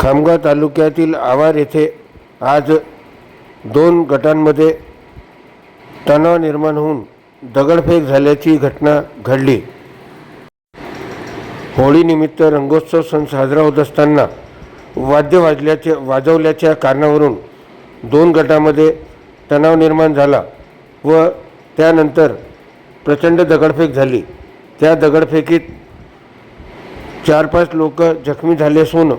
खामगाव तालुक्यातील आवार येथे आज दोन गटांमध्ये तणाव निर्माण होऊन दगडफेक झाल्याची घटना घडली. होळीनिमित्त रंगोत्सव सण साजरा होत असताना वाद्य वाजल्याचे वाजवल्याच्या कारणावरून दोन गटामध्ये तणाव निर्माण झाला व त्यानंतर प्रचंड दगडफेक झाली. त्या दगडफेकीत चार पाच लोक जखमी झाले असून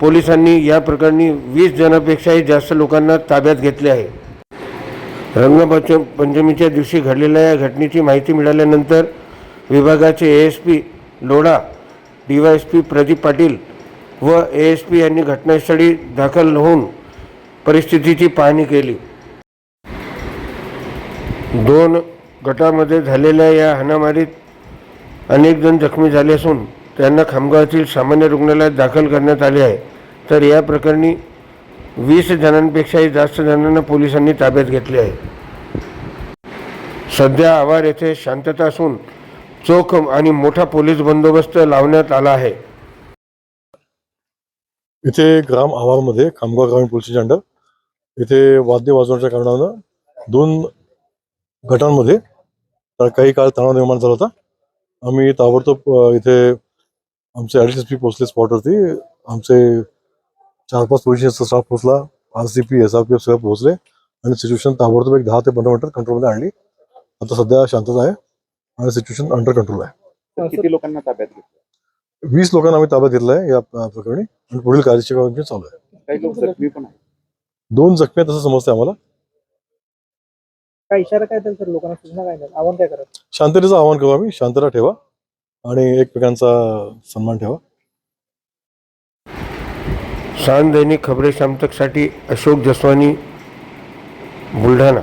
पोलिसांनी या प्रकरणी वीस जणांपेक्षाही जास्त लोकांना ताब्यात घेतले आहे. रंगपंच पंचमीच्या दिवशी घडलेल्या या घटनेची माहिती मिळाल्यानंतर विभागाचे A S P Lodha D Y S P Pradeep Patil व ए एस पी यांनी घटनास्थळी दाखल होऊन परिस्थितीची पाहणी केली. दोन गटामध्ये झालेल्या या हाणामारीत अनेक जण जखमी झाले असून त्यांना खामगावातील सामान्य रुग्णालयात दाखल करण्यात आले आहे. तर या प्रकरणी वीस जणांपेक्षाही जास्त जणांना पोलिसांनी ताब्यात घेतले आहे. सध्या आवार येथे शांतता असून चोख आणि मोठा पोलीस बंदोबस्त लावण्यात आला आहे. इथे ग्राम आवारमध्ये खामगाव ग्रामीण पोलीस अंडर इथे वाद्य वाजवण्याच्या कारणानं दोन गटांमध्ये तर काही काळ तणाव निर्माण झाला होता. आम्ही ताबडतोब इथे आमचे अडीच एस पी पोचले स्पॉटवरती आमचे चार पाच पोलिसांचा स्टाफ पोहोचला. R C P S R P F सगळं पोहोचले. आणि सिच्युएशन ताबडतोब एक दहा ते पंधरा मिनिटात कंट्रोलमध्ये आणली. आता सध्या शांतता आहे. आणि सिच्युएशन अंडर कंट्रोल आहे. किती लोकांना ताब्यात घेतलं? वीस लोकांना आम्ही ताब्यात घेतलं आहे या प्रकरणी. आणि पुढील कार्यक्षेत्र चालू आहे. काही लोक जखमी पण आहे दोन जखमी आहेत असं समजतंय आम्हाला. काय इशारा काय सर लोकांना? सूचना काय आव्हान काय करत? शांततेचं आवाहन करू आम्ही. शांतता ठेवा. आणि एकमेकांचा सन्मान ठेवा. सान दैनिक खबरे शामतकसाठी अशोक जसवानी बुलढाणा.